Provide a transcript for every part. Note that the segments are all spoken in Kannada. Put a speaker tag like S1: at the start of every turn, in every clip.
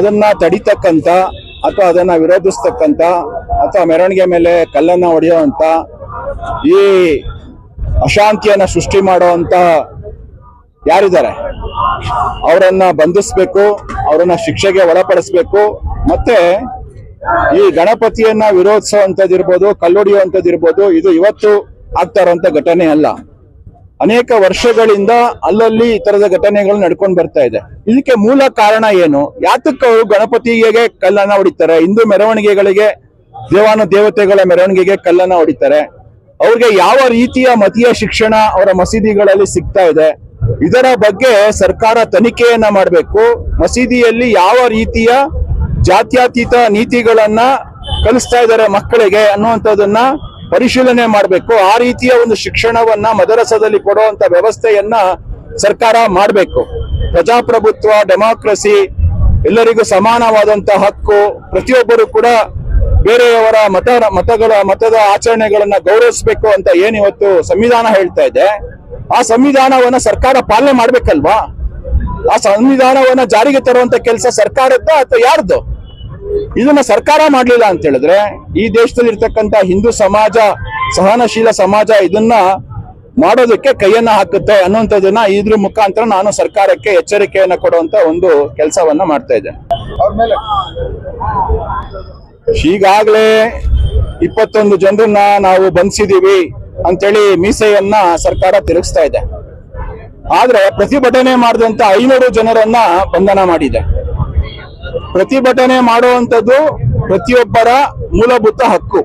S1: ಅದನ್ನ ತಡಿತಕ್ಕಂತ ಅಥವಾ ಅದನ್ನ ವಿರೋಧಿಸ್ತಕ್ಕಂತ ಅಥವಾ ಮೆರವಣಿಗೆ ಮೇಲೆ ಕಲ್ಲನ್ನ ಹೊಡೆಯುವಂತ ಈ ಅಶಾಂತಿಯನ್ನ ಸೃಷ್ಟಿ ಮಾಡುವಂತ ಯಾರಿದ್ದಾರೆ? ಅವರನ್ನ ಬಂಧಿಸ್ಬೇಕು, ಅವರನ್ನ ಶಿಕ್ಷೆಗೆ ಒಳಪಡಿಸ್ಬೇಕು, ಮತ್ತೆ ಈ ಗಣಪತಿಯನ್ನ ವಿರೋಧಿಸುವಂತದ್ದಿರ್ಬೋದು, ಕಲ್ಲೊಡಿಯುವಂತದ್ದಿರ್ಬೋದು, ಇದು ಇವತ್ತು ಆಗ್ತಾ ಇರುವಂತ ಘಟನೆ ಅಲ್ಲ. ಅನೇಕ ವರ್ಷಗಳಿಂದ ಅಲ್ಲಲ್ಲಿ ಈ ತರದ ಘಟನೆಗಳು ನಡ್ಕೊಂಡು ಬರ್ತಾ ಇದೆ. ಇದಕ್ಕೆ ಮೂಲ ಕಾರಣ ಏನು? ಯಾತಕ್ಕೆ ಅವರು ಗಣಪತಿಗೆ ಕಲ್ಲನ್ನ ಹೊಡಿತಾರೆ? ಹಿಂದೂ ಮೆರವಣಿಗೆಗಳಿಗೆ, ದೇವಾನು ದೇವತೆಗಳ ಮೆರವಣಿಗೆಗೆ ಕಲ್ಲನ್ನ ಹೊಡಿತಾರೆ. ಅವ್ರಿಗೆ ಯಾವ ರೀತಿಯ ಮತೀಯ ಶಿಕ್ಷಣ ಅವರ ಮಸೀದಿಗಳಲ್ಲಿ ಸಿಗ್ತಾ ಇದೆ? ಇದರ ಬಗ್ಗೆ ಸರ್ಕಾರ ತನಿಖೆಯನ್ನ ಮಾಡಬೇಕು. ಮಸೀದಿಯಲ್ಲಿ ಯಾವ ರೀತಿಯ ಜಾತ್ಯತೀತ ನೀತಿಗಳನ್ನ ಕಲಿಸ್ತಾ ಇದ್ದಾರೆ ಮಕ್ಕಳಿಗೆ ಅನ್ನುವಂಥದ್ದನ್ನ ಪರಿಶೀಲನೆ ಮಾಡಬೇಕು. ಆ ರೀತಿಯ ಒಂದು ಶಿಕ್ಷಣವನ್ನ ಮದರಸದಲ್ಲಿ ಕೊಡುವಂತ ವ್ಯವಸ್ಥೆಯನ್ನ ಸರ್ಕಾರ ಮಾಡಬೇಕು. ಪ್ರಜಾಪ್ರಭುತ್ವ, ಡೆಮಾಕ್ರಸಿ ಎಲ್ಲರಿಗೂ ಸಮಾನವಾದಂತ ಹಕ್ಕು, ಪ್ರತಿಯೊಬ್ಬರು ಕೂಡ ಬೇರೆಯವರ ಮತ, ಮತಗಳ, ಮತದ ಆಚರಣೆಗಳನ್ನ ಗೌರವಿಸಬೇಕು ಅಂತ ಏನ್ ಇವತ್ತು ಸಂವಿಧಾನ ಹೇಳ್ತಾ ಇದೆ. ಆ ಸಂವಿಧಾನವನ್ನ ಸರ್ಕಾರ ಪಾಲನೆ ಮಾಡ್ಬೇಕಲ್ವಾ? ಆ ಸಂವಿಧಾನವನ್ನ ಜಾರಿಗೆ ತರುವಂತ ಕೆಲಸ ಸರ್ಕಾರದ್ದ ಅಥವಾ ಯಾರ್ದು? ಇದನ್ನ ಸರ್ಕಾರ ಮಾಡ್ಲಿಲ್ಲ ಅಂತ ಹೇಳಿದ್ರೆ ಈ ದೇಶದಲ್ಲಿ ಇರ್ತಕ್ಕಂತ ಹಿಂದೂ ಸಮಾಜ ಸಹನಶೀಲ ಸಮಾಜ ಇದನ್ನ ಮಾಡೋದಕ್ಕೆ ಕೈಯನ್ನ ಹಾಕುತ್ತೆ ಅನ್ನುವಂಥದ್ದನ್ನ ಇದ್ರ ಮುಖಾಂತರ ನಾನು ಸರ್ಕಾರಕ್ಕೆ ಎಚ್ಚರಿಕೆಯನ್ನ ಕೊಡುವಂತ ಒಂದು ಕೆಲಸವನ್ನ ಮಾಡ್ತಾ ಇದ್ದೇನೆ.
S2: ಅವ್ರ ಮೇಲೆ?
S1: ಈಗಾಗಲೇ ಇಪ್ಪತ್ತೊಂದು ಜನರನ್ನ ನಾವು ಬಂಧಿಸಿದೀವಿ ಅಂತೇಳಿ ಮೀಸೆಯನ್ನ ಸರ್ಕಾರ ತಿರುಗಿಸ್ತಾ ಇದೆ. ಆದ್ರೆ ಪ್ರತಿಭಟನೆ ಮಾಡಿದಂತ ಐನೂರು ಜನರನ್ನ ಬಂಧನ ಮಾಡಿದೆ. ಪ್ರತಿಭಟನೆ ಮಾಡುವಂತದ್ದು ಪ್ರತಿಯೊಬ್ಬರ ಮೂಲಭೂತ ಹಕ್ಕು.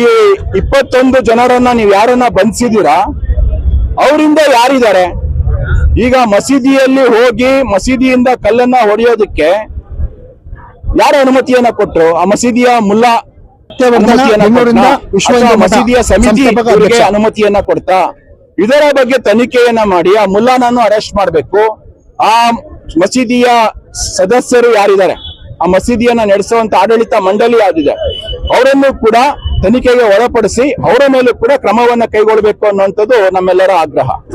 S1: ಈ ಇಪ್ಪತ್ತೊಂದು ಜನರನ್ನ ನೀವು ಯಾರನ್ನ ಬಂಧಿಸಿದೀರಾ ಅವರಿಂದ ಯಾರಿದ್ದಾರೆ? ಈಗ ಮಸೀದಿಯಲ್ಲಿ ಹೋಗಿ ಮಸೀದಿಯಿಂದ ಕಲ್ಲನ್ನ ಹೊಡೆಯೋದಕ್ಕೆ ಯಾರ ಅನುಮತಿಯನ್ನ ಕೊಟ್ಟರು ಆ ಮಸೀದಿಯ ಮುಲ್ಲಾ ಮಸೀದಿಯ ಸಮಿತಿ. ಅನುಮತಿಯನ್ನ ಕೊಡ್ತಾ? ಇದರ ಬಗ್ಗೆ ತನಿಖೆಯನ್ನ ಮಾಡಿ ಆ ಮುಲ್ಲಾನನ್ನು ಅರೆಸ್ಟ್ ಮಾಡಬೇಕು. ಆ ಮಸೀದಿಯ ಸದಸ್ಯರು ಯಾರಿದ್ದಾರೆ? ಆ ಮಸೀದಿಯನ್ನ ನಡೆಸುವಂತ ಆಡಳಿತ ಮಂಡಳಿ ಯಾವ್ದಿದೆ? ಅವರನ್ನು ಕೂಡ ತನಿಖೆಗೆ ಒಳಪಡಿಸಿ ಅವರ ಮೇಲೂ ಕೂಡ ಕ್ರಮವನ್ನ ಕೈಗೊಳ್ಳಬೇಕು ಅನ್ನುವಂಥದ್ದು ನಮ್ಮೆಲ್ಲರ ಆಗ್ರಹ.